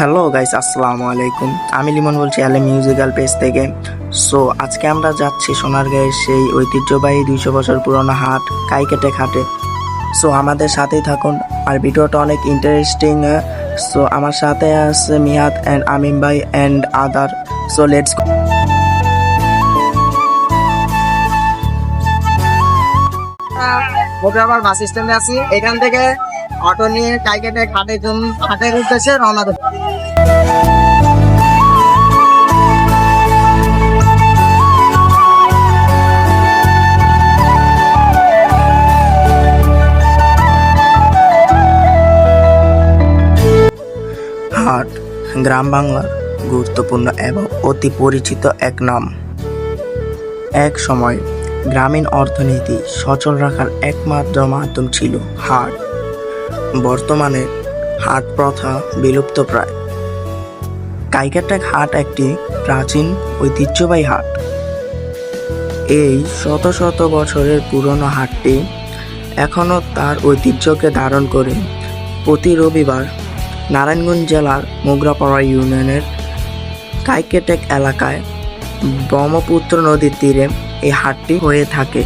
Hello guys, আসসালামু আলাইকুম। আমি লিমন বলছি অ্যালে মিউজিক্যাল পেজ থেকে। সো, আজকে আমরা যাচ্ছি সোনারগাঁয়ের সেই ঐতিহ্যবাহী দুইশো বছর পুরনো হাট, কাইকেটে ঘাটে। সো, আমাদের সাথেই থাকুন। আর ভিডিওটা অনেক ইন্টারেস্টিং সো, আমার সাথে আছে মিহাদ অ্যান্ড আমিম ভাই অ্যান্ড আদার সো লেটস মোটামুটি বাস স্ট্যান্ডে আছি। এখান থেকে অটো নিয়ে টাইকেটে জন্য ঘাটের উদ্দেশ্যে রওনা দেবো। গ্রাম বাংলার গুরুত্বপূর্ণ এবং অতি পরিচিত এক নাম। এক সময় গ্রামীণ অর্থনীতি সচল রাখার একমাত্র মাধ্যম ছিল হাট। বর্তমানে হাট প্রথা বিলুপ্ত প্রায়। কাইকাটাক হাট একটি প্রাচীন ঐতিহ্যবাহী হাট। এই শত শত বছরের পুরনো হাটটি এখনও তার ঐতিহ্যকে ধারণ করে প্রতি রবিবার নারায়ণগঞ্জ জেলার মোগরাপাড়া ইউনিয়নের কাইকেটেক এলাকায় ব্রহ্মপুত্র নদীর তীরে এই হাটটি হয়ে থাকে।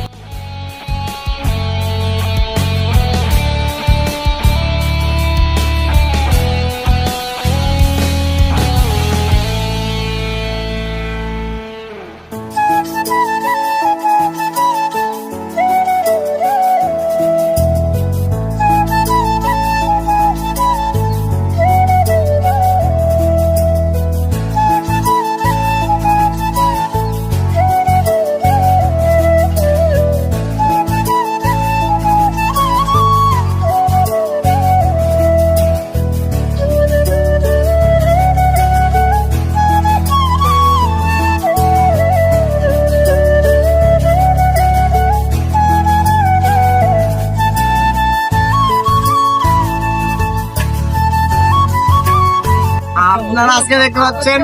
আপনারা আজকে দেখতে পাচ্ছেন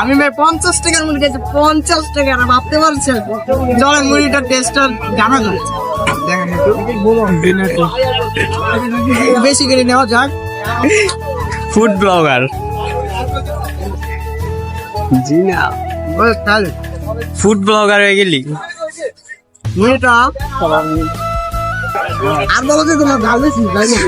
আমি ভাই পঞ্চাশ টাকার মুড়ি খেয়েছি পঞ্চাশ টাকা আর ভাবতে পারছেন? জলের মুড়িটার টেস্টটা জানা যাচ্ছে বেশি করে নেওয়া যাক। Food blogger. জি না তাহলে। ফুড ব্লগার হয়ে গেলি। মুড়িটা আর বলো যে তোমার ঝাল বেশি তাই না?